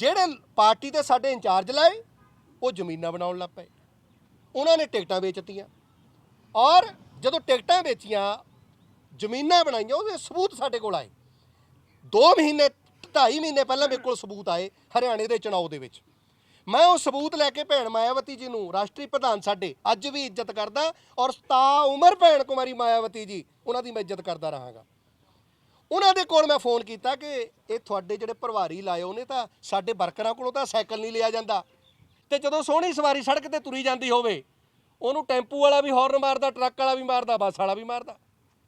ਜਿਹੜੇ ਪਾਰਟੀ ਦੇ ਸਾਡੇ ਇੰਚਾਰਜ ਲਾਏ, ਉਹ ਜ਼ਮੀਨਾਂ ਬਣਾਉਣ ਲੱਗ ਪਏ। ਉਹਨਾਂ ਨੇ ਟਿਕਟਾਂ ਵੇਚਤੀਆਂ। ਔਰ ਜਦੋਂ ਟਿਕਟਾਂ ਵੇਚੀਆਂ, ਜ਼ਮੀਨਾਂ ਬਣਾਈਆਂ, ਉਹਦੇ ਸਬੂਤ ਸਾਡੇ ਕੋਲ ਆਏ। 2 ਮਹੀਨੇ 2.5 ਮਹੀਨੇ ਪਹਿਲਾਂ ਮੇਰੇ ਕੋਲ ਸਬੂਤ ਆਏ, ਹਰਿਆਣੇ ਦੇ ਚੁਣਾਵ ਦੇ ਵਿੱਚ। ਮੈਂ ਉਹ ਸਬੂਤ ਲੈ ਕੇ ਭੈਣ ਮਾਇਆਵਤੀ ਜੀ ਨੂੰ, ਰਾਸ਼ਟਰੀ ਪ੍ਰਧਾਨ ਸਾਡੇ, ਅੱਜ ਵੀ ਇੱਜ਼ਤ ਕਰਦਾ, ਔਰ ਸਤਾ ਉਮਰ ਭੈਣ ਕੁਮਾਰੀ ਮਾਇਆਵਤੀ ਜੀ, ਉਹਨਾਂ ਦੀ ਮੈਂ ਇੱਜ਼ਤ ਕਰਦਾ ਰਹਾਂਗਾ। ਉਹਨਾਂ ਦੇ ਕੋਲ ਮੈਂ ਫੋਨ ਕੀਤਾ ਕਿ ਇਹ ਤੁਹਾਡੇ ਜਿਹੜੇ ਪਰਿਵਾਰੀ ਲਾਏ ਉਹਨੇ ਤਾਂ ਸਾਡੇ ਵਰਕਰਾਂ ਕੋਲੋਂ ਤਾਂ ਸਾਈਕਲ ਨਹੀਂ ਲਿਆ ਜਾਂਦਾ। ਤੇ ਜਦੋਂ ਸੋਹਣੀ ਸਵਾਰੀ ਸੜਕ ਤੇ ਤੁਰੀ ਜਾਂਦੀ ਹੋਵੇ, ਉਹਨੂੰ ਟੈਂਪੂ ਵਾਲਾ ਵੀ ਹੌਰਨ ਮਾਰਦਾ, ਟਰੱਕ ਵਾਲਾ ਵੀ ਮਾਰਦਾ, ਬੱਸ ਵਾਲਾ ਵੀ ਮਾਰਦਾ।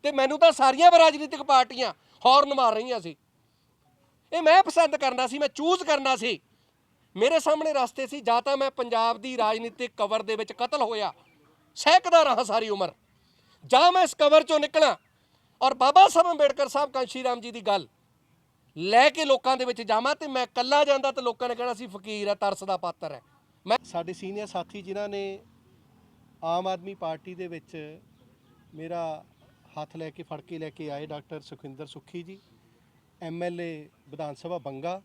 ਤੇ ਮੈਨੂੰ ਤਾਂ ਸਾਰੀਆਂ ਰਾਜਨੀਤਿਕ ਪਾਰਟੀਆਂ ਹੌਰਨ ਮਾਰ ਰਹੀਆਂ ਸੀ। ਇਹ ਮੈਂ ਪਸੰਦ ਕਰਨਾ ਸੀ, ਮੈਂ ਚੂਜ਼ ਕਰਨਾ ਸੀ। ਮੇਰੇ ਸਾਹਮਣੇ ਰਸਤੇ ਸੀ, ਜਾਂ ਤਾਂ ਮੈਂ ਪੰਜਾਬ ਦੀ ਰਾਜਨੀਤਿਕ ਕਵਰ ਦੇ ਵਿੱਚ ਕਤਲ ਹੋਇਆ, ਸਹਿਕਦਾ ਰਹਾ ਸਾਰੀ ਉਮਰ। ਜਾਂ ਮੈਂ ਇਸ ਕਵਰ ਚੋਂ ਨਿਕਲਾਂ ਔਰ ਬਾਬਾ ਸਾਹਿਬ ਅੰਬੇਡਕਰ ਸਾਹਿਬ ਕਾਂਸ਼ੀ ਰਾਮ ਜੀ ਦੀ ਗੱਲ ਲੈ ਕੇ ਲੋਕਾਂ ਦੇ ਵਿੱਚ ਜਾਵਾਂ ਤੇ ਮੈਂ ਇਕੱਲਾ ਜਾਂਦਾ ਤੇ ਲੋਕਾਂ ਨੇ ਕਹਿਣਾ ਸੀ, ਫਕੀਰ ਹੈ, ਤਰਸ ਦਾ ਪਾਤਰ ਹੈ। ਮੈਂ ਸਾਡੇ ਸੀਨੀਅਰ ਸਾਥੀ ਜਿਨ੍ਹਾਂ ਨੇ ਆਮ ਆਦਮੀ ਪਾਰਟੀ ਦੇ ਵਿੱਚ ਮੇਰਾ ਹੱਥ ਲੈ ਕੇ ਫੜ ਕੇ ਲੈ ਕੇ ਆਏ ਡਾਕਟਰ ਸੁਖਿੰਦਰ ਸੁੱਖੀ ਜੀ ਐਮਐਲਏ ਵਿਧਾਨ ਸਭਾ ਬੰਗਾ,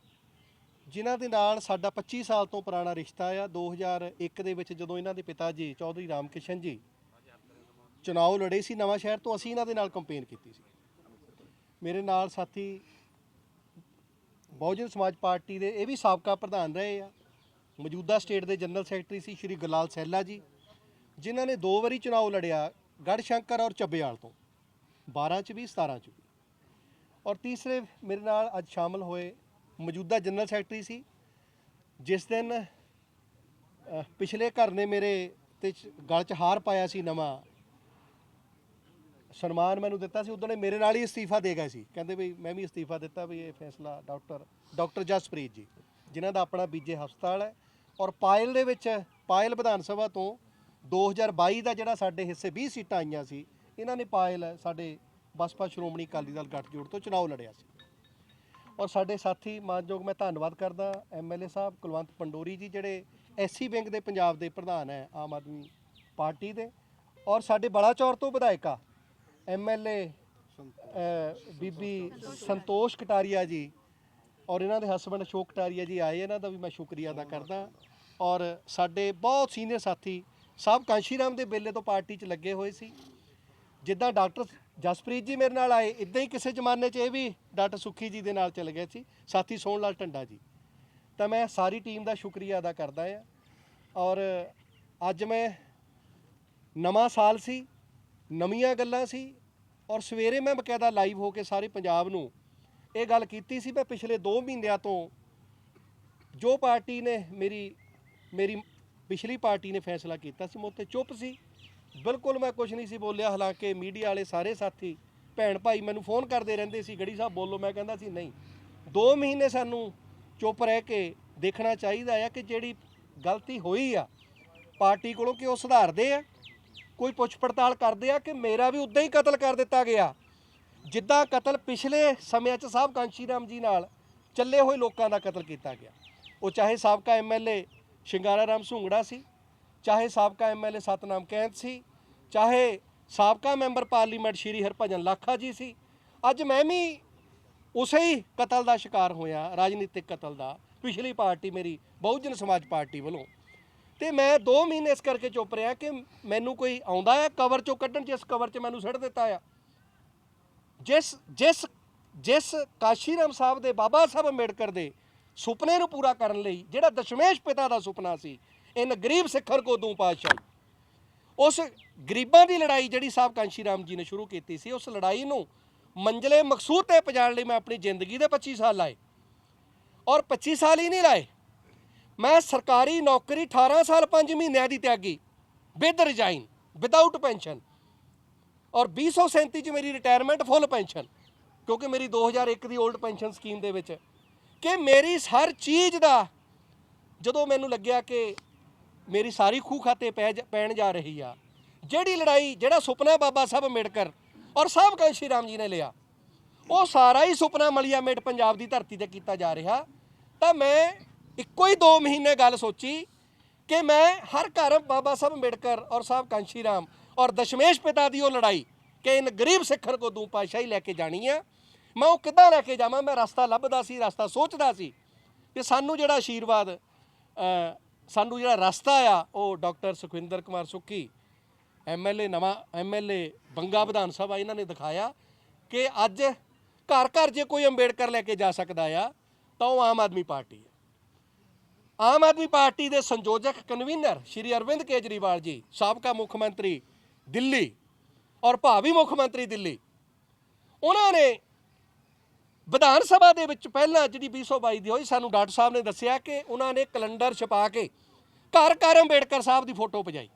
ਜਿਨ੍ਹਾਂ ਦੇ ਨਾਲ ਸਾਡਾ 25 ਸਾਲ ਤੋਂ ਪੁਰਾਣਾ ਰਿਸ਼ਤਾ ਆ। 2001 ਦੇ ਵਿੱਚ ਜਦੋਂ ਇਹਨਾਂ ਦੇ ਪਿਤਾ ਜੀ ਚੌਧਰੀ ਰਾਮਕਿਸ਼ਨ ਜੀ ਚੁਣਾਵ ਲੜੇ ਸੀ ਨਵਾਂ ਸ਼ਹਿਰ ਤੋਂ, ਅਸੀਂ ਇਹਨਾਂ ਦੇ ਨਾਲ ਕੰਪੇਨ ਕੀਤੀ ਸੀ। ਮੇਰੇ ਨਾਲ ਸਾਥੀ ਬਹੁਜਨ ਸਮਾਜ ਪਾਰਟੀ ਦੇ, ਇਹ ਵੀ ਸਾਬਕਾ ਪ੍ਰਧਾਨ ਰਹੇ ਆ। ਮੌਜੂਦਾ ਸਟੇਟ ਦੇ ਜਨਰਲ ਸੈਕਟਰੀ ਸੀ ਸ਼੍ਰੀ ਗਲਾਲ ਸੈਲਾ ਜੀ, ਜਿਨ੍ਹਾਂ ਨੇ ਦੋ ਵਾਰੀ ਚੁਣਾਵ ਲੜਿਆ ਗੜਸ਼ੰਕਰ ਔਰ ਚੱਬੇਵਾਲ ਤੋਂ 12 ਚ ਵੀ 17 ਚ ਵੀ। ਔਰ ਤੀਸਰੇ ਮੇਰੇ ਨਾਲ ਅੱਜ ਸ਼ਾਮਲ ਹੋਏ ਮੌਜੂਦਾ ਜਨਰਲ ਸੈਕਟਰੀ ਸੀ, ਜਿਸ ਦਿਨ ਪਿਛਲੇ ਘਰ ਨੇ ਮੇਰੇ ਤੇ ਚ- ਗਲ 'ਚ ਹਾਰ ਪਾਇਆ ਸੀ ਨਵਾਂ ਸਨਮਾਨ ਮੈਨੂੰ ਦਿੱਤਾ ਸੀ, ਉਦੋਂ ਨੇ ਮੇਰੇ ਨਾਲ ਹੀ ਅਸਤੀਫਾ ਦੇ ਗਏ ਸੀ। ਕਹਿੰਦੇ ਵੀ ਮੈਂ ਵੀ ਅਸਤੀਫਾ ਦਿੱਤਾ ਵੀ ਇਹ ਫੈਸਲਾ ਡਾਕਟਰ ਡਾਕਟਰ ਜਸਪ੍ਰੀਤ ਜੀ, ਜਿਨ੍ਹਾਂ ਦਾ ਆਪਣਾ ਬੀਜੇ ਹਸਪਤਾਲ ਹੈ। ਔਰ ਪਾਇਲ ਦੇ ਵਿੱਚ, ਪਾਇਲ ਵਿਧਾਨ ਸਭਾ ਤੋਂ 2022 ਦਾ ਜਿਹੜਾ ਸਾਡੇ ਹਿੱਸੇ 20 ਸੀਟਾਂ ਆਈਆਂ ਸੀ, ਇਹਨਾਂ ਨੇ ਪਾਇਲ ਸਾਡੇ ਬਸਪਾ ਸ਼੍ਰੋਮਣੀ ਅਕਾਲੀ ਦਲ ਗੱਠਜੋੜ ਤੋਂ ਚੁਣਾਵ ਲੜਿਆ ਸੀ। ਔਰ ਸਾਡੇ ਸਾਥੀ, ਮਾਨਯੋਗ ਮੈਂ ਧੰਨਵਾਦ ਕਰਦਾ ਐਮਐਲਏ ਸਾਹਿਬ ਕੁਲਵੰਤ ਪੰਡੋਰੀ ਜੀ, ਜਿਹੜੇ ਐਸਸੀ ਬੈਂਕ ਦੇ ਪੰਜਾਬ ਦੇ ਪ੍ਰਧਾਨ ਹੈ, ਆਮ ਆਦਮੀ ਪਾਰਟੀ ਦੇ। ਔਰ ਸਾਡੇ ਬਲਾਚੌਰ ਤੋਂ ਵਿਧਾਇਕਾ ਐਮਐਲਏ ਬੀਬੀ ਸੰਤੋਸ਼ ਕਟਾਰੀਆ ਜੀ ਔਰ ਇਹਨਾਂ ਦੇ ਹਸਬੰਡ ਅਸ਼ੋਕ ਕਟਾਰੀਆ ਜੀ ਆਏ ਇਹਨਾਂ ਦਾ ਵੀ ਮੈਂ ਸ਼ੁਕਰੀਆ ਅਦਾ ਕਰਦਾ। ਔਰ ਸਾਡੇ ਬਹੁਤ ਸੀਨੀਅਰ ਸਾਥੀ ਸਾਹਿਬ ਕਾਂਸ਼ੀਰਾਮ ਦੇ ਬੇਲੇ ਤੋਂ ਪਾਰਟੀ 'ਚ ਲੱਗੇ ਹੋਏ ਸੀ। ਜਿੱਦਾਂ ਡਾਕਟਰ ਜਸਪ੍ਰੀਤ ਜੀ ਮੇਰੇ ਨਾਲ ਆਏ ਇਦਾਂ ਹੀ ਕਿਸੇ ਜ਼ਮਾਨੇ 'ਚ ਇਹ ਵੀ ਡਾਕਟਰ ਸੁਖੀ ਜੀ ਦੇ ਨਾਲ ਚਲੇ ਗਏ ਸੀ। ਸਾਥੀ ਸੋਹਣ ਲਾਲ ਟੰਡਾ ਜੀ। ਤਾਂ ਮੈਂ ਸਾਰੀ ਟੀਮ ਦਾ ਸ਼ੁਕਰੀਆ ਅਦਾ ਕਰਦਾ ਹਾਂ। ਔਰ ਅੱਜ ਮੈਂ ਨਵਾਂ ਸਾਲ ਸੀ। ਨਵੀਆਂ ਗੱਲਾਂ ਸੀ ਔਰ ਸਵੇਰੇ ਮੈਂ ਬਕਾਇਦਾ ਲਾਈਵ ਹੋ ਕੇ ਸਾਰੇ ਪੰਜਾਬ ਨੂੰ ਇਹ ਗੱਲ ਕੀਤੀ ਸੀ, ਮੈਂ ਪਿਛਲੇ 2 ਮਹੀਨਿਆਂ ਤੋਂ ਜੋ ਪਾਰਟੀ ਨੇ ਮੇਰੀ ਮੇਰੀ ਪਿਛਲੀ ਪਾਰਟੀ ਨੇ ਫੈਸਲਾ ਕੀਤਾ ਸੀ, ਮੈਂ ਉੱਤੇ ਚੁੱਪ ਸੀ, ਬਿਲਕੁਲ ਮੈਂ ਕੁਝ ਨਹੀਂ ਸੀ ਬੋਲਿਆ, ਹਾਲਾਂਕਿ ਮੀਡੀਆ ਵਾਲੇ ਸਾਰੇ ਸਾਥੀ, ਭੈਣ ਭਾਈ ਮੈਨੂੰ ਫੋਨ ਕਰਦੇ ਰਹਿੰਦੇ ਸੀ, ਗੜੀ ਸਾਹਿਬ ਬੋਲੋ, ਮੈਂ ਕਹਿੰਦਾ ਸੀ ਨਹੀਂ 2 ਮਹੀਨੇ ਸਾਨੂੰ ਚੁੱਪ ਰਹਿ ਕੇ ਦੇਖਣਾ ਚਾਹੀਦਾ ਆ ਕਿ ਜਿਹੜੀ ਗਲਤੀ ਹੋਈ ਆ ਪਾਰਟੀ ਕੋਲੋਂ ਕਿ ਉਹ ਸੁਧਾਰਦੇ ਆ। ਕੋਈ ਪੁੱਛ ਪੜਤਾਲ ਕਰਦੇ ਆ ਕਿ ਮੇਰਾ ਵੀ ਉਦਾਂ ਹੀ ਕਤਲ ਕਰ ਦਿੱਤਾ ਗਿਆ। ਜਿੱਦਾਂ ਕਤਲ ਪਿਛਲੇ ਸਮਿਆਂ 'ਚ ਸਾਹਿਬ ਕਾਂਸ਼ੀ ਰਾਮ ਜੀ ਨਾਲ ਚੱਲੇ ਹੋਏ ਲੋਕਾਂ ਦਾ ਕਤਲ ਕੀਤਾ ਗਿਆ। ਉਹ ਚਾਹੇ ਸਾਬਕਾ ਐਮਐਲਏ ਸ਼ਿੰਗਾਰਾ ਰਾਮ ਸੁੰਗੜਾ ਸੀ, ਚਾਹੇ ਸਾਬਕਾ ਐਮਐਲਏ ਸਤਨਾਮ ਕੈਂਤ ਸੀ, ਚਾਹੇ ਸਾਬਕਾ ਮੈਂਬਰ ਪਾਰਲੀਮੈਂਟ ਸ਼੍ਰੀ ਹਰਭਜਨ ਲਾਖਾ ਜੀ ਸੀ, ਅੱਜ ਮੈਂ ਵੀ ਉਸੇ ਹੀ ਕਤਲ ਦਾ ਸ਼ਿਕਾਰ ਹੋਇਆ, ਰਾਜਨੀਤਿਕ ਕਤਲ ਦਾ, ਪਿਛਲੀ ਪਾਰਟੀ ਮੇਰੀ, ਬਹੁਜਨ ਸਮਾਜ ਪਾਰਟੀ ਵੱਲੋਂ। ਤੇ ਮੈਂ 2 ਮਹੀਨੇ ਇਸ ਕਰਕੇ ਚੁੱਪ ਰਿਹਾ ਕਿ ਮੈਨੂੰ ਕੋਈ ਆਉਂਦਾ ਹੈ ਕਵਰ ਚੋਂ ਕੱਢਣ ਜਿਸ ਕਵਰ 'ਚ ਮੈਨੂੰ ਸੁੱਟ ਦਿੱਤਾ ਆ। ਜਿਸ ਜਿਸ ਜਿਸ ਕਾਸ਼ੀਰਾਮ ਸਾਹਿਬ ਦੇ ਬਾਬਾ ਸਾਹਿਬ ਅੰਬੇਡਕਰ ਦੇ ਸੁਪਨੇ ਨੂੰ ਪੂਰਾ ਕਰਨ ਲਈ, ਜਿਹੜਾ ਦਸ਼ਮੇਸ਼ ਪਿਤਾ ਦਾ ਸੁਪਨਾ ਸੀ ਇਨ ਗਰੀਬ ਸਿੱਖਰ ਕੋ ਦੂੰ ਪਾਤਸ਼ਾਹੀ। ਉਸ ਗਰੀਬਾਂ ਦੀ ਲੜਾਈ ਜਿਹੜੀ ਸਾਹਿਬ ਕਾਂਸ਼ੀ ਰਾਮ ਜੀ ਨੇ ਸ਼ੁਰੂ ਕੀਤੀ ਸੀ, ਉਸ ਲੜਾਈ ਨੂੰ ਮੰਜ਼ਲੇ ਮਕਸੂਦ ਤੇ ਪਹੁੰਚਾਉਣ ਲਈ ਮੈਂ ਆਪਣੀ ਜ਼ਿੰਦਗੀ ਦੇ 25 ਸਾਲ ਲਾਏ। ਔਰ 25 ਸਾਲ ਹੀ ਨਹੀਂ ਲਾਏ। ਮੈਂ ਸਰਕਾਰੀ ਨੌਕਰੀ 18 ਸਾਲ 5 ਮਹੀਨਿਆਂ ਦੀ ਤਿਆਗੀ ਵਿਦ ਰਿਜ਼ਾਈਨ ਵਿਦਆਊਟ ਪੈਨਸ਼ਨ ਔਰ 2037 ਚ ਮੇਰੀ ਰਿਟਾਇਰਮੈਂਟ ਫੁੱਲ ਪੈਨਸ਼ਨ ਕਿਉਂਕਿ ਮੇਰੀ 2001 ਦੀ 올ਡ ਪੈਨਸ਼ਨ ਸਕੀਮ ਦੇ ਵਿੱਚ, ਕਿ ਮੇਰੀ ਹਰ ਚੀਜ਼ ਦਾ, ਜਦੋਂ ਮੈਨੂੰ ਲੱਗਿਆ ਕਿ ਮੇਰੀ ਸਾਰੀ ਖੂਹ ਖਾਤੇ ਪੈ ਜ- ਪੈਣ ਜਾ ਰਹੀ ਆ, ਜਿਹੜੀ ਲੜਾਈ, ਜਿਹੜਾ ਸੁਪਨਾ ਬਾਬਾ ਸਾਹਿਬ ਅੰਬੇਡਕਰ ਔਰ ਸਾਹਿਬ ਕਾਂਸ਼ੀ ਰਾਮ ਜੀ ਨੇ ਲਿਆ, ਉਹ ਸਾਰਾ ਹੀ ਸੁਪਨਾ ਮਲੀਆ ਮੇਟ ਪੰਜਾਬ ਦੀ ਧਰਤੀ ਤੇ ਕੀਤਾ ਜਾ ਰਿਹਾ, ਤਾਂ ਮੈਂ ਇੱਕੋ ਹੀ 2 ਮਹੀਨੇ ਗੱਲ ਸੋਚੀ ਕਿ ਮੈਂ ਹਰ ਘਰ ਬਾਬਾ ਸਾਹਿਬ ਅੰਬੇਡਕਰ ਔਰ ਸਾਹਿਬ ਕਾਂਸ਼ੀ ਰਾਮ ਔਰ ਦਸ਼ਮੇਸ਼ ਪਿਤਾ ਦੀ ਉਹ ਲੜਾਈ ਕਿ ਇਨ ਗਰੀਬ ਸਿੱਖਰ ਕੋ ਦੂੰ ਪਾਸ਼ਾਹੀ ਲੈ ਕੇ ਜਾਣੀ ਆ, ਮੈਂ ਉਹ ਕਿੱਦਾਂ ਲੈ ਕੇ ਜਾਵਾਂ? ਮੈਂ ਰਸਤਾ ਲੱਭਦਾ ਸੀ, ਰਸਤਾ ਸੋਚਦਾ ਸੀ ਕਿ ਸਾਨੂੰ ਜਿਹੜਾ ਆਸ਼ੀਰਵਾਦ ਸਾਨੂੰ ਜਿਹੜਾ ਰਸਤਾ ਆ, ਉਹ ਡਾਕਟਰ ਸੁਖਵਿੰਦਰ ਕੁਮਾਰ ਸੁੱਖੀ ਐਮਐਲਏ ਨਵਾਂ ਐਮਐਲਏ ਬੰਗਾ ਵਿਧਾਨ ਸਭਾ ਇਹਨਾਂ ਨੇ ਦਿਖਾਇਆ ਕਿ ਅੱਜ ਘਰ ਘਰ ਜੇ ਕੋਈ ਅੰਬੇਡਕਰ ਲੈ ਕੇ ਜਾ ਸਕਦਾ ਆ, ਤਾਂ ਉਹ ਆਮ ਆਦਮੀ ਪਾਰਟੀ ਆਮ ਆਦਮੀ ਪਾਰਟੀ ਦੇ ਸੰਯੋਜਕ ਕਨਵੀਨਰ ਸ਼੍ਰੀ ਅਰਵਿੰਦ ਕੇਜਰੀਵਾਲ ਜੀ, ਸਾਬਕਾ ਮੁੱਖ ਮੰਤਰੀ ਦਿੱਲੀ ਔਰ ਭਾਵੀ ਮੁੱਖ ਮੰਤਰੀ ਦਿੱਲੀ। ਉਹਨਾਂ ਨੇ ਵਿਧਾਨ ਸਭਾ ਦੇ ਵਿੱਚ ਪਹਿਲਾਂ ਜਿਹੜੀ 2022 ਦੀ ਹੋਈ, ਸਾਨੂੰ ਡਾਕਟਰ ਸਾਹਿਬ ਨੇ ਦੱਸਿਆ ਕਿ ਉਹਨਾਂ ਨੇ ਕੈਲੰਡਰ ਛਪਾ ਕੇ ਘਰ ਘਰ ਅੰਬੇਡਕਰ ਸਾਹਿਬ ਦੀ ਫੋਟੋ ਪਜਾਈ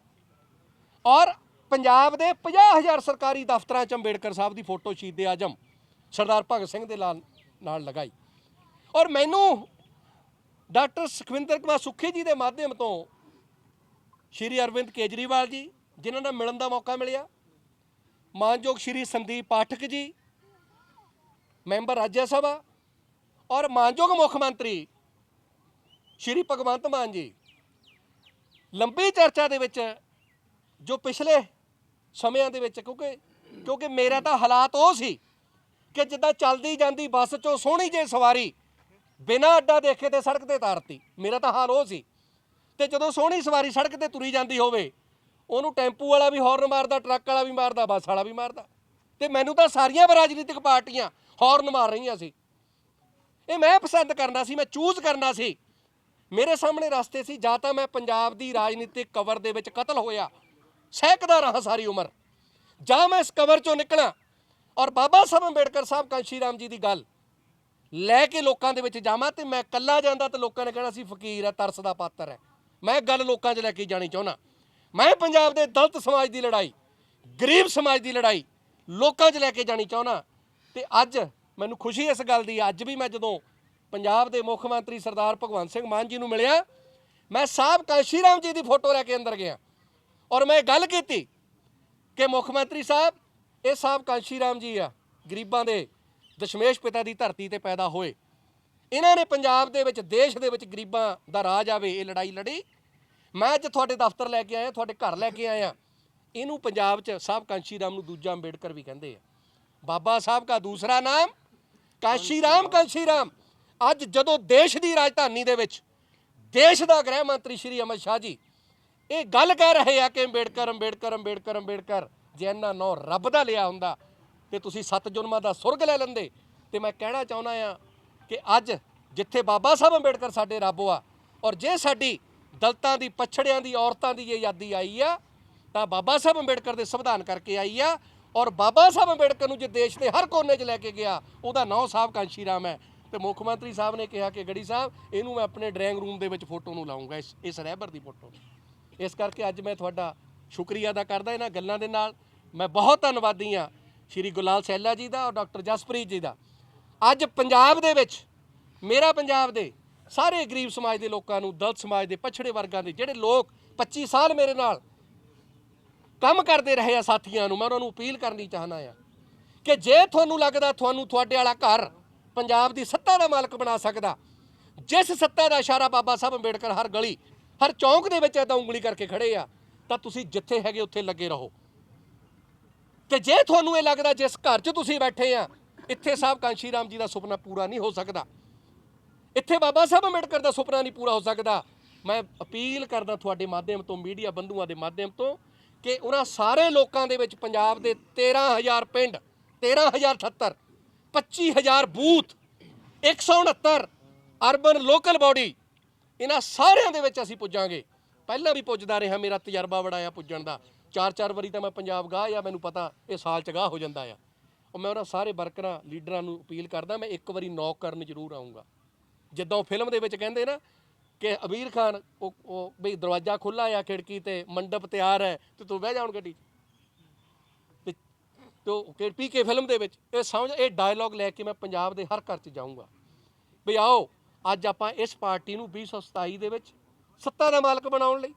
ਔਰ ਪੰਜਾਬ ਦੇ 50000 ਸਰਕਾਰੀ ਦਫ਼ਤਰਾਂ 'ਚ ਅੰਬੇਡਕਰ ਸਾਹਿਬ ਦੀ ਫੋਟੋ ਸ਼ਹੀਦ ਆਜਮ ਸਰਦਾਰ ਭਗਤ ਸਿੰਘ ਦੇ ਨਾਲ ਨਾਲ ਲਗਾਈ। ਔਰ ਮੈਨੂੰ ਡਾਕਟਰ ਸੁਖਵਿੰਦਰ ਕੁਮਾਰ ਸੁੱਖੀ ਜੀ ਦੇ ਮਾਧਿਅਮ ਤੋਂ ਸ਼੍ਰੀ ਅਰਵਿੰਦ ਕੇਜਰੀਵਾਲ ਜੀ, ਜਿਨ੍ਹਾਂ ਨਾਲ ਮਿਲਣ ਦਾ ਮੌਕਾ ਮਿਲਿਆ। ਮਾਨਯੋਗ ਸ਼੍ਰੀ ਸੰਦੀਪ ਪਾਠਕ ਜੀ, ਮੈਂਬਰ ਰਾਜ ਸਭਾ ਔਰ ਮਾਨਯੋਗ ਮੁੱਖ ਮੰਤਰੀ ਸ਼੍ਰੀ ਭਗਵੰਤ ਮਾਨ ਜੀ। ਲੰਬੀ ਚਰਚਾ ਦੇ ਵਿੱਚ ਜੋ ਪਿਛਲੇ ਸਮਿਆਂ ਦੇ ਵਿੱਚ ਕਿਉਂਕਿ ਕਿਉਂਕਿ ਮੇਰਾ ਤਾਂ ਹਾਲਾਤ ਉਹ ਸੀ ਕਿ ਜਿੱਦਾਂ ਚੱਲਦੀ ਜਾਂਦੀ ਬੱਸ 'ਚੋਂ ਸੋਹਣੀ ਜੇ ਸਵਾਰੀ ਬਿਨਾਂ ਅੱਡਾ ਦੇਖੇ ਤੇ ਸੜਕ ਤੇ ਤਾਰਤੀ। ਮੇਰਾ ਤਾਂ ਹਾਲ ਉਹ ਸੀ। ਤੇ ਜਦੋਂ ਸੋਹਣੀ ਸਵਾਰੀ ਸੜਕ ਤੇ ਤੁਰੀ ਜਾਂਦੀ ਹੋਵੇ, ਉਹਨੂੰ ਟੈਂਪੂ ਵਾਲਾ ਵੀ ਹੌਰਨ ਮਾਰਦਾ, ਟਰੱਕ ਵਾਲਾ ਵੀ ਮਾਰਦਾ, ਬੱਸ ਵਾਲਾ ਵੀ ਮਾਰਦਾ। ਤੇ ਮੈਨੂੰ ਤਾਂ ਸਾਰੀਆਂ ਰਾਜਨੀਤਿਕ ਪਾਰਟੀਆਂ ਹੌਰਨ ਮਾਰ ਰਹੀਆਂ ਸੀ। ਇਹ ਮੈਂ ਪਸੰਦ ਕਰਨਾ ਸੀ, ਮੈਂ ਚੂਜ਼ ਕਰਨਾ ਸੀ। ਮੇਰੇ ਸਾਹਮਣੇ ਰਸਤੇ ਸੀ, ਜਾਂ ਤਾਂ ਮੈਂ ਪੰਜਾਬ ਦੀ ਰਾਜਨੀਤਿਕ ਕਵਰ ਦੇ ਵਿੱਚ ਕਤਲ ਹੋਇਆ, ਸਹਿਕਦਾ ਰਹਾ ਸਾਰੀ ਉਮਰ। ਜਾਂ ਮੈਂ ਇਸ ਕਵਰ ਚੋਂ ਨਿਕਲਾਂ। ਔਰ ਬਾਬਾ ਸਾਹਿਬ ਅੰਬੇਡਕਰ ਸਾਹਿਬ ਕਾਂਸ਼ੀ ਰਾਮ ਜੀ ਦੀ ਗੱਲ ਲੈ ਕੇ ਲੋਕਾਂ ਦੇ ਵਿੱਚ ਜਾਵਾਂ ਤੇ ਮੈਂ ਕੱਲਾ ਜਾਂਦਾ ਤੇ ਲੋਕਾਂ ਨੇ ਕਹਿਣਾ ਸੀ, ਫਕੀਰ ਹੈ, ਤਰਸ ਦਾ ਪਾਤਰ ਹੈ। ਮੈਂ ਗੱਲ ਲੋਕਾਂ 'ਚ ਲੈ ਕੇ ਜਾਣੀ ਚਾਹੁੰਦਾ। ਮੈਂ ਪੰਜਾਬ ਦੇ ਦਲਤ ਸਮਾਜ ਦੀ ਲੜਾਈ, ਗਰੀਬ ਸਮਾਜ ਦੀ ਲੜਾਈ ਲੋਕਾਂ 'ਚ ਲੈ ਕੇ ਜਾਣੀ ਚਾਹੁੰਦਾ ਤੇ ਅੱਜ ਮੈਨੂੰ ਖੁਸ਼ੀ ਇਸ ਗੱਲ ਦੀ ਅੱਜ ਵੀ ਮੈਂ ਜਦੋਂ ਪੰਜਾਬ ਦੇ ਮੁੱਖ ਮੰਤਰੀ ਸਰਦਾਰ ਭਗਵੰਤ ਸਿੰਘ ਮਾਨ ਜੀ ਨੂੰ ਮਿਲਿਆ, ਮੈਂ ਸਾਹਿਬ ਕਾਂਸ਼ੀ ਰਾਮ ਜੀ ਦੀ ਫੋਟੋ ਲੈ ਕੇ ਅੰਦਰ ਗਿਆ ਔਰ ਮੈਂ ਗੱਲ ਕੀਤੀ ਕਿ ਮੁੱਖ ਮੰਤਰੀ ਸਾਹਿਬ, ਇਹ ਸਾਹਿਬ ਕਾਂਸ਼ੀ ਰਾਮ ਜੀ ਆ, ਗਰੀਬਾਂ ਦੇ ਦਸ਼ਮੇਸ਼ ਪਿਤਾ ਦੀ ਧਰਤੀ ਤੇ ਪੈਦਾ ਹੋਏ। ਇਹਨਾਂ ਨੇ ਪੰਜਾਬ ਦੇ ਵਿੱਚ, ਦੇਸ਼ ਦੇ ਵਿੱਚ ਗਰੀਬਾਂ ਦਾ ਰਾਜ ਆਵੇ, ਇਹ ਲੜਾਈ ਲੜੀ। ਮੈਂ ਅੱਜ ਤੁਹਾਡੇ ਦਫ਼ਤਰ ਲੈ ਕੇ ਆਇਆ, ਤੁਹਾਡੇ ਘਰ ਲੈ ਕੇ ਆਇਆ। ਇਹਨੂੰ ਪੰਜਾਬ 'ਚ ਸਾਹਿਬ ਕਾਂਸ਼ੀ ਰਾਮ ਨੂੰ ਦੂਜਾ ਅੰਬੇਡਕਰ ਵੀ ਕਹਿੰਦੇ ਆ। ਬਾਬਾ ਸਾਹਿਬ ਦਾ ਦੂਸਰਾ ਨਾਮ ਕਾਂਸ਼ੀ ਰਾਮ ਕਾਂਸ਼ੀ ਰਾਮ ਅੱਜ ਜਦੋਂ ਦੇਸ਼ ਦੀ ਰਾਜਧਾਨੀ ਦੇ ਵਿੱਚ ਦੇਸ਼ ਦਾ ਗ੍ਰਹਿ ਮੰਤਰੀ ਸ਼੍ਰੀ ਅਮਿਤ ਸ਼ਾਹ ਜੀ, ਇਹ ਗੱਲ ਕਹਿ ਰਹੇ ਆ ਕਿ ਅੰਬੇਡਕਰ ਅੰਬੇਡਕਰ ਅੰਬੇਡਕਰ ਅੰਬੇਡਕਰ, ਜੇ ਇਹਨਾਂ ਨਾਂ ਰੱਬ ਦਾ ਲਿਆ ਹੁੰਦਾ ਤੇ ਤੁਸੀਂ ਸੱਤ ਜੁਨਮਾਂ ਦਾ ਸੁਰਗ ਲੈ ਲੈਂਦੇ। ਤੇ ਮੈਂ ਕਹਿਣਾ ਚਾਹੁੰਦਾ ਆ ਕਿ ਅੱਜ ਜਿੱਥੇ ਬਾਬਾ ਸਾਹਿਬ ਅੰਬੇਡਕਰ ਸਾਡੇ ਰੱਬ ਆ ਔਰ ਜੇ ਸਾਡੀ ਦਲਤਾਂ ਦੀ, ਪਛੜਿਆਂ ਦੀ, ਔਰਤਾਂ ਦੀ ਇਹ ਆਜ਼ਾਦੀ ਆਈ ਆ, ਤਾਂ ਬਾਬਾ ਸਾਹਿਬ ਅੰਬੇਡਕਰ ਦੇ ਸੰਵਿਧਾਨ ਕਰਕੇ ਆਈ ਆ ਔਰ ਬਾਬਾ ਸਾਹਿਬ ਅੰਬੇਡਕਰ ਨੂੰ ਜੇ ਦੇਸ਼ ਦੇ ਹਰ ਕੋਨੇ 'ਚ ਲੈ ਕੇ ਗਿਆ, ਉਹਦਾ ਨਾਂ ਸਾਹਿਬ ਕਾਂਸ਼ੀ ਰਾਮ ਹੈ। ਤੇ ਮੁੱਖ ਮੰਤਰੀ ਸਾਹਿਬ ਨੇ ਕਿਹਾ ਕਿ ਗੜੀ ਸਾਹਿਬ, ਇਹਨੂੰ ਮੈਂ ਆਪਣੇ ਡਰਾਇੰਗ ਰੂਮ ਦੇ ਵਿੱਚ ਫੋਟੋ ਨੂੰ ਲਾਉਂਗਾ ਇਸ ਇਸ ਰਹਿਬਰ ਦੀ ਫੋਟੋ। ਇਸ ਕਰਕੇ ਅੱਜ ਮੈਂ ਤੁਹਾਡਾ ਸ਼ੁਕਰੀਆ ਅਦਾ ਕਰਦਾ ਇਹਨਾਂ ਗੱਲਾਂ ਦੇ ਨਾਲ। ਮੈਂ ਬਹੁਤ ਧੰਨਵਾਦੀ ਹਾਂ ਸ਼੍ਰੀ ਗੁਲਾਲ ਸੈਲਾ ਜੀ ਦਾ ਔਰ ਡਾਕਟਰ ਜਸਪ੍ਰੀਤ ਜੀ ਦਾ। ਅੱਜ ਪੰਜਾਬ ਦੇ ਵਿੱਚ, ਮੇਰਾ ਪੰਜਾਬ ਦੇ ਸਾਰੇ ਗਰੀਬ ਸਮਾਜ ਦੇ ਲੋਕਾਂ ਨੂੰ, ਦਲਿਤ ਸਮਾਜ ਦੇ ਪਛੜੇ ਵਰਗਾਂ ਦੇ ਜਿਹੜੇ ਲੋਕ 25 ਸਾਲ ਮੇਰੇ ਨਾਲ ਕੰਮ ਕਰਦੇ ਰਹੇ ਆ ਸਾਥੀਆਂ ਨੂੰ, ਮੈਂ ਉਹਨਾਂ ਨੂੰ ਅਪੀਲ ਕਰਨੀ ਚਾਹਨਾ ਆ ਕਿ ਜੇ ਤੁਹਾਨੂੰ ਲੱਗਦਾ ਤੁਹਾਨੂੰ ਤੁਹਾਡੇ ਵਾਲਾ ਘਰ ਪੰਜਾਬ ਦੀ ਸੱਤਾ ਦਾ ਮਾਲਕ ਬਣਾ ਸਕਦਾ, ਜਿਸ ਸੱਤਾ ਦਾ ਇਸ਼ਾਰਾ ਬਾਬਾ ਸਾਹਿਬ ਅੰਬੇਡਕਰ ਹਰ ਗਲੀ, ਹਰ ਚੌਂਕ ਦੇ ਵਿੱਚ ਏਦਾਂ ਉਂਗਲੀ ਕਰਕੇ ਖੜੇ ਆ, ਤਾਂ ਤੁਸੀਂ ਜਿੱਥੇ ਹੈਗੇ ਉੱਥੇ ਲੱਗੇ ਰਹੋ। ਤੇ ਜੇ ਤੁਹਾਨੂੰ ਇਹ ਲੱਗਦਾ ਜਿਸ ਘਰ 'ਚ ਤੁਸੀਂ ਬੈਠੇ ਆ, ਇੱਥੇ ਸਾਹਿਬ ਕਾਂਸ਼ੀ ਰਾਮ ਜੀ ਦਾ ਸੁਪਨਾ ਪੂਰਾ ਨਹੀਂ ਹੋ ਸਕਦਾ। ਇੱਥੇ ਬਾਬਾ ਸਾਹਿਬ ਅੰਬੇਡਕਰ ਦਾ ਸੁਪਨਾ ਨਹੀਂ ਪੂਰਾ ਹੋ ਸਕਦਾ। ਮੈਂ ਅਪੀਲ ਕਰਦਾ ਤੁਹਾਡੇ ਮਾਧਿਅਮ ਤੋਂ, ਮੀਡੀਆ ਬੰਧੂਆਂ ਦੇ ਮਾਧਿਅਮ ਤੋਂ, ਕਿ ਉਹਨਾਂ ਸਾਰੇ ਲੋਕਾਂ ਦੇ ਵਿੱਚ ਪੰਜਾਬ ਦੇ 13000 ਪਿੰਡ 13078 25000 ਬੂਥ 169 ਅਰਬਨ ਲੋਕਲ ਬਾਡੀ, ਇਹਨਾਂ ਸਾਰਿਆਂ ਦੇ ਵਿੱਚ ਅਸੀਂ ਪੁੱਜਾਂਗੇ। ਪਹਿਲਾਂ ਵੀ ਪੁੱਜਦਾ ਰਿਹਾ ਮੇਰਾ ਤਜਰਬਾ ਬੜਾ ਆ ਪੁੱਜਣ ਦਾ। ਚਾਰ ਚਾਰ ਵਾਰੀ ਤਾਂ ਮੈਂ ਪੰਜਾਬ ਗਾਹ ਆ, ਮੈਨੂੰ ਪਤਾ ਇਹ ਸਾਲ ਚ ਗਾਹ ਹੋ ਜਾਂਦਾ ਆ। ਉਹ ਮੈਂ ਉਹਨਾਂ ਸਾਰੇ ਵਰਕਰਾਂ, ਲੀਡਰਾਂ ਨੂੰ ਅਪੀਲ ਕਰਦਾ, ਮੈਂ ਇੱਕ ਵਾਰੀ ਨੌਕ ਕਰਨ ਜ਼ਰੂਰ ਆਉਂਗਾ ਜਿੱਦਾਂ ਉਹ ਫਿਲਮ ਦੇ ਵਿੱਚ ਕਹਿੰਦੇ ਨਾ ਕਿ ਅਮੀਰ ਖਾਨ, ਉਹ ਉਹ ਬਈ ਦਰਵਾਜ਼ਾ ਖੁੱਲਾ ਆ ਖਿੜਕੀ ਤੇ, ਮੰਡਪ ਤਿਆਰ ਹੈ, ਤੇ ਤੂੰ ਬਹਿ ਜਾ ਗੱਡੀ 'ਚ। ਤੇ, ਤੋ ਕਿ ਪੀਕੇ ਫਿਲਮ ਦੇ ਵਿੱਚ ਇਹ ਸਮਝ, ਇਹ ਡਾਇਲੌਗ ਲੈ ਕੇ ਮੈਂ ਪੰਜਾਬ ਦੇ ਹਰ ਘਰ 'ਚ ਜਾਊਂਗਾ। ਵੀ ਆਓ, ਅੱਜ ਆਪਾਂ ਇਸ ਪਾਰਟੀ ਨੂੰ 2027 ਦੇ ਵਿੱਚ ਸੱਤਾ ਦਾ ਮਾਲਕ ਬਣਾਉਣ ਲਈ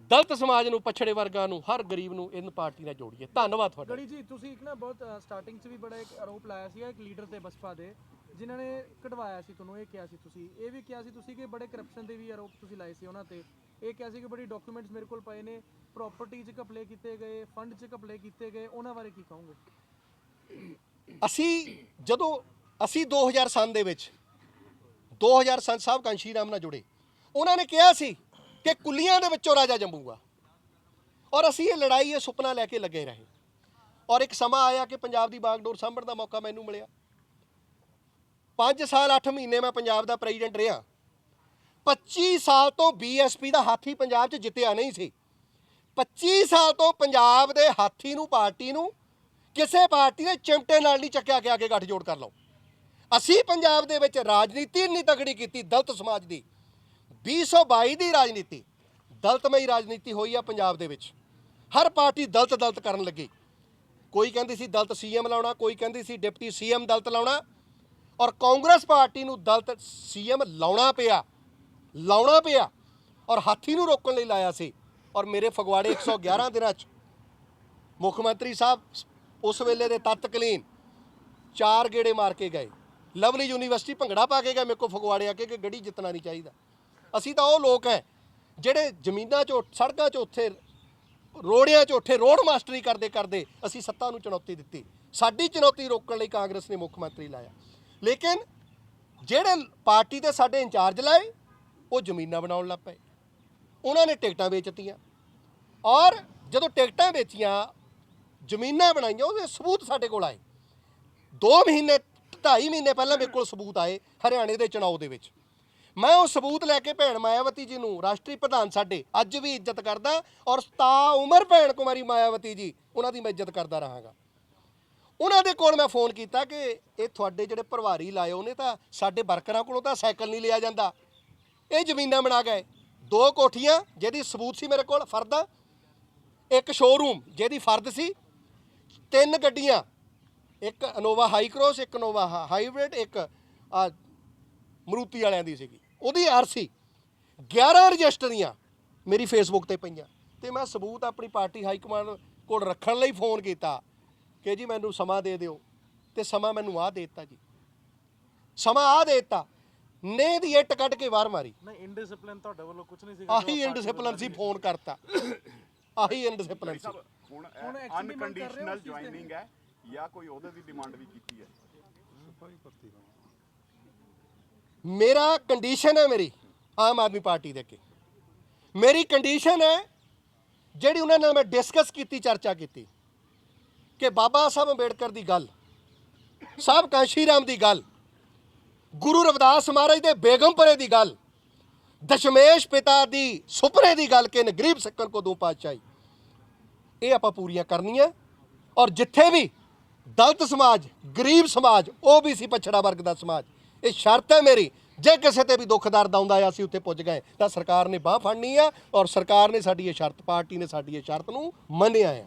ਦਲਿਤ ਸਮਾਜ ਨੂੰ ਪਛੜੇ ਵਰਗਾਂ ਨੂੰ ਹਰ ਗਰੀਬ ਨੂੰ ਇਹਨਾਂ ਪਾਰਟੀ ਨਾਲ ਜੋੜੀਏ। ਧੰਨਵਾਦ ਤੁਹਾਡਾ। ਗੜੀ ਜੀ ਤੁਸੀਂ ਇੱਕ ਨਾ ਬਹੁਤ ਸਟਾਰਟਿੰਗ 'ਚ ਵੀ ਬੜਾ ਇੱਕ ਆਰੋਪ ਲਾਇਆ ਸੀ ਇੱਕ ਲੀਡਰ ਤੇ ਬਸਪਾ ਦੇ ਜਿਨ੍ਹਾਂ ਨੇ ਕਢਵਾਇਆ ਸੀ ਤੁਹਾਨੂੰ ਇਹ ਕਿਹਾ ਸੀ ਤੁਸੀਂ। ਇਹ ਵੀ ਕਿਹਾ ਸੀ ਤੁਸੀਂ ਕਿ ਬੜੇ ਕਰਪਸ਼ਨ ਦੇ ਵੀ ਆਰੋਪ ਤੁਸੀਂ ਲਾਏ ਸੀ ਉਹਨਾਂ ਤੇ। ਇਹ ਕਿਹਾ ਸੀ ਕਿ ਬੜੀ ਡਾਕੂਮੈਂਟਸ ਮੇਰੇ ਕੋਲ ਪਏ ਨੇ ਪ੍ਰਾਪਰਟੀ 'ਚ ਘਪਲੇ ਕੀਤੇ ਗਏ ਫੰਡ 'ਚ ਘਪਲੇ ਕੀਤੇ ਗਏ ਉਹਨਾਂ ਬਾਰੇ ਕੀ ਕਹੋਗੇ? ਅਸੀਂ ਜਦੋਂ ਅਸੀਂ 2000 ਸਨ ਦੇ ਵਿੱਚ 2000 ਸੰਤ ਸਾਹਿਬ ਕਾਂਸ਼ੀ ਰਾਮ ਨਾਲ ਜੁੜੇ ਉਹਨਾਂ ਨੇ ਕਿਹਾ ਸੀ ਕਿ ਕੁੱਲੀਆਂ ਦੇ ਵਿੱਚੋਂ ਰਾਜਾ ਜੰਮੂਗਾ। ਔਰ ਅਸੀਂ ਇਹ ਲੜਾਈ, ਇਹ ਸੁਪਨਾ ਲੈ ਕੇ ਲੱਗੇ ਰਹੇ। ਔਰ ਇੱਕ ਸਮਾਂ ਆਇਆ ਕਿ ਪੰਜਾਬ ਦੀ ਬਾਗਡੋਰ ਸਾਂਭਣ ਦਾ ਮੌਕਾ ਮੈਨੂੰ ਮਿਲਿਆ। 5 ਸਾਲ 8 ਮਹੀਨੇ ਮੈਂ ਪੰਜਾਬ ਦਾ ਪ੍ਰੈਜ਼ੀਡੈਂਟ ਰਿਹਾ। 25 ਸਾਲ ਤੋਂ ਬੀਐਸਪੀ ਦਾ ਹਾਥੀ ਪੰਜਾਬ 'ਚ ਜਿੱਤਿਆ ਨਹੀਂ ਸੀ। 25 ਸਾਲ ਤੋਂ ਪੰਜਾਬ ਦੇ ਹਾਥੀ ਨੂੰ, ਪਾਰਟੀ ਨੂੰ ਕਿਸੇ ਪਾਰਟੀ ਨੇ ਚਿਮਟੇ ਨਾਲ ਨਹੀਂ ਚੱਕਿਆ ਕਿ ਆ ਕੇ ਗੱਠਜੋੜ ਕਰ ਲਓ। ਅਸੀਂ ਪੰਜਾਬ ਦੇ ਵਿੱਚ ਰਾਜਨੀਤੀ ਨਹੀਂ ਤਗੜੀ ਕੀਤੀ, ਦਲਿਤ ਸਮਾਜ ਦੀ। 2022 ਦੀ ਰਾਜਨੀਤੀ, ਦਲਤਮਈ ਰਾਜਨੀਤੀ ਹੋਈ ਆ ਪੰਜਾਬ ਦੇ ਵਿੱਚ। ਹਰ ਪਾਰਟੀ ਦਲਤ ਦਲਤ ਕਰਨ ਲੱਗੀ। ਕੋਈ ਕਹਿੰਦੀ ਸੀ ਦਲਿਤ ਸੀਐਮ ਲਾਉਣਾ, ਕੋਈ ਕਹਿੰਦੀ ਸੀ ਡਿਪਟੀ ਸੀਐਮ ਦਲਤ ਲਾਉਣਾ। ਔਰ ਕਾਂਗਰਸ ਪਾਰਟੀ ਨੂੰ ਦਲਿਤ ਸੀਐਮ ਲਾਉਣਾ ਪਿਆ ਲਾਉਣਾ ਪਿਆ ਔਰ ਹਾਥੀ ਨੂੰ ਰੋਕਣ ਲਈ ਲਾਇਆ ਸੀ। ਔਰ ਮੇਰੇ ਫਗਵਾੜੇ 111 ਦਿਨਾਂ 'ਚ ਮੁੱਖ ਮੰਤਰੀ ਸਾਹਿਬ ਉਸ ਵੇਲੇ ਦੇ ਤਤਕਾਲੀਨ ਚਾਰ ਗੇੜੇ ਮਾਰ ਕੇ ਗਏ। ਲਵਲੀ ਯੂਨੀਵਰਸਿਟੀ ਭੰਗੜਾ ਪਾ ਕੇ ਗਏ ਮੇਰੇ ਕੋ ਫਗਵਾੜੇ ਆ ਕੇ ਕਿ ਗੜੀ ਜਿੱਤਣਾ ਨਹੀਂ ਚਾਹੀਦਾ। ਅਸੀਂ ਤਾਂ ਉਹ ਲੋਕ ਹੈ ਜਿਹੜੇ ਜ਼ਮੀਨਾਂ 'ਚੋਂ, ਸੜਕਾਂ 'ਚੋਂ ਉੱਥੇ, ਰੋੜਿਆਂ 'ਚ ਉੱਠੇ ਰੋਡ ਮਾਸਟਰੀ ਕਰਦੇ ਕਰਦੇ ਅਸੀਂ ਸੱਤਾ ਨੂੰ ਚੁਣੌਤੀ ਦਿੱਤੀ। ਸਾਡੀ ਚੁਣੌਤੀ ਰੋਕਣ ਲਈ ਕਾਂਗਰਸ ਨੇ ਮੁੱਖ ਮੰਤਰੀ ਲਾਇਆ। ਲੇਕਿਨ ਜਿਹੜੇ ਪਾਰਟੀ ਦੇ ਸਾਡੇ ਇੰਚਾਰਜ ਲਾਏ, ਉਹ ਜ਼ਮੀਨਾਂ ਬਣਾਉਣ ਲੱਗ ਪਏ। ਉਹਨਾਂ ਨੇ ਟਿਕਟਾਂ ਵੇਚਤੀਆਂ। ਔਰ ਜਦੋਂ ਟਿਕਟਾਂ ਵੇਚੀਆਂ, ਜ਼ਮੀਨਾਂ ਬਣਾਈਆਂ, ਉਹਦੇ ਸਬੂਤ ਸਾਡੇ ਕੋਲ ਆਏ। 2 ਮਹੀਨੇ 2.5 ਮਹੀਨੇ ਪਹਿਲਾਂ ਮੇਰੇ ਕੋਲ ਸਬੂਤ ਆਏ, ਹਰਿਆਣੇ ਦੇ ਚੁਣਾव ਦੇ ਵਿੱਚ। ਮੈਂ ਉਹ ਸਬੂਤ ਲੈ ਕੇ ਭੈਣ ਮਾਇਆਵਤੀ ਜੀ ਨੂੰ, ਰਾਸ਼ਟਰੀ ਪ੍ਰਧਾਨ ਸਾਡੇ, ਅੱਜ ਵੀ ਇੱਜ਼ਤ ਕਰਦਾ ਔਰ ਸਤਾ ਉਮਰ ਭੈਣ ਕੁਮਾਰੀ ਮਾਇਆਵਤੀ ਜੀ, ਉਹਨਾਂ ਦੀ ਮੈਂ ਇੱਜ਼ਤ ਕਰਦਾ ਰਹਾਂਗਾ। ਉਹਨਾਂ ਦੇ ਕੋਲ ਮੈਂ ਫੋਨ ਕੀਤਾ ਕਿ ਇਹ ਤੁਹਾਡੇ ਜਿਹੜੇ ਪ੍ਰਵਾਰੀ ਲਾਏ ਉਹਨੇ ਤਾਂ ਸਾਡੇ ਵਰਕਰਾਂ ਕੋਲੋਂ ਤਾਂ ਸਾਈਕਲ ਨਹੀਂ ਲਿਆ ਜਾਂਦਾ। ਇਹ ਜ਼ਮੀਨਾਂ ਬਣਾ ਗਏ, ਦੋ ਕੋਠੀਆਂ, ਜਿਹਦੀ ਸਬੂਤ ਸੀ ਮੇਰੇ ਕੋਲ, ਫਰਦਾ। ਇੱਕ ਸ਼ੋਰੂਮ ਜਿਹਦੀ ਫਰਦ ਸੀ। ਤਿੰਨ ਗੱਡੀਆਂ, ਇੱਕ ਅਨੋਵਾ ਹਾਈ ਕ੍ਰੋਸ ਇੱਕ ਅਨੋਵਾ ਹਾਈਬ੍ਰਿਡ ਇੱਕ ਮਰੂਤੀ ਵਾਲਿਆਂ ਦੀ ਸੀਗੀ। ਉਹਦੀ ਆਰਸੀ 11 ਰਜਿਸਟਰੀਆਂ ਮੇਰੀ ਫੇਸਬੁੱਕ ਤੇ ਪਈਆਂ। ਤੇ ਮੈਂ ਸਬੂਤ ਆਪਣੀ ਪਾਰਟੀ ਹਾਈ ਕਮਾਂਡ ਕੋਲ ਰੱਖਣ ਲਈ ਫੋਨ ਕੀਤਾ ਕਿ ਜੀ ਮੈਨੂੰ ਸਮਾਂ ਦੇ ਦਿਓ। ਤੇ ਸਮਾਂ ਮੈਨੂੰ ਆਹ ਦੇ ਦਿੱਤਾ ਜੀ। ਸਮਾਂ ਆਹ ਦੇ ਦਿੱਤਾ। ਨੇ ਦੀ ਇੱਟ ਕੱਢ ਕੇ ਵਾਰ ਮਾਰੀ। ਨਹੀਂ ਇਨਡਿਸਪਲਿਨ ਤੁਹਾਡੇ ਵੱਲੋਂ ਕੁਝ ਨਹੀਂ ਸੀਗਾ ਆਹੀ ਇਨਡਿਸਪਲਿਨ ਸੀ ਫੋਨ ਕਰਤਾ। ਆਹੀ ਇਨਡਿਸਪਲਿਨ ਸੀ। ਹੁਣ ਅਨਕੰਡੀਸ਼ਨਲ? ਜੁਆਇਨਿੰਗ ਹੈ ਜਾਂ ਕੋਈ ਉਹਦੇ ਦੀ ਡਿਮਾਂਡ ਵੀ ਕੀਤੀ ਹੈ? ਮੇਰਾ ਕੰਡੀਸ਼ਨ ਹੈ ਮੇਰੀ ਆਮ ਆਦਮੀ ਪਾਰਟੀ ਦੇ ਅੱਗੇ। ਮੇਰੀ ਕੰਡੀਸ਼ਨ ਹੈ ਜਿਹੜੀ ਉਹਨਾਂ ਨਾਲ ਮੈਂ ਡਿਸਕਸ ਕੀਤੀ, ਚਰਚਾ ਕੀਤੀ ਕਿ ਬਾਬਾ ਸਾਹਿਬ ਅੰਬੇਡਕਰ ਦੀ ਗੱਲ, ਸਾਹਿਬ ਕਾਂਸ਼ੀ ਰਾਮ ਦੀ ਗੱਲ, ਗੁਰੂ ਰਵਿਦਾਸ ਮਹਾਰਾਜ ਦੇ ਬੇਗਮਪੁਰੇ ਦੀ ਗੱਲ, ਦਸ਼ਮੇਸ਼ ਪਿਤਾ ਦੀ ਸੁਪਨੇ ਦੀ ਗੱਲ ਕਿ ਗਰੀਬ ਸਿੱਖਣ ਕੋ ਦੋ ਪਾਤਸ਼ਾਹੀ, ਇਹ ਆਪਾਂ ਪੂਰੀਆਂ ਕਰਨੀਆਂ। ਔਰ ਜਿੱਥੇ ਵੀ ਦਲਤ ਸਮਾਜ, ਗਰੀਬ ਸਮਾਜ, ਉਹ ਵੀ ਸੀ ਪਛੜਾ ਵਰਗ ਦਾ ਸਮਾਜ। ਇਹ ਸ਼ਰਤ ਹੈ ਮੇਰੀ। ਜੇ ਕਿਸੇ ਤੇ ਵੀ ਦੁੱਖ ਦਰਦ ਆਉਂਦਾ ਆ ਅਸੀਂ ਉੱਥੇ ਪੁੱਜ ਗਏ। ਤਾਂ ਸਰਕਾਰ ਨੇ ਬਾਹ ਫੜਨੀ ਆ ਔਰ ਸਰਕਾਰ ਨੇ ਸਾਡੀ ਇਹ ਸ਼ਰਤ, ਪਾਰਟੀ ਨੇ ਸਾਡੀ ਇਹ ਸ਼ਰਤ ਨੂੰ ਮੰਨਿਆ ਆ।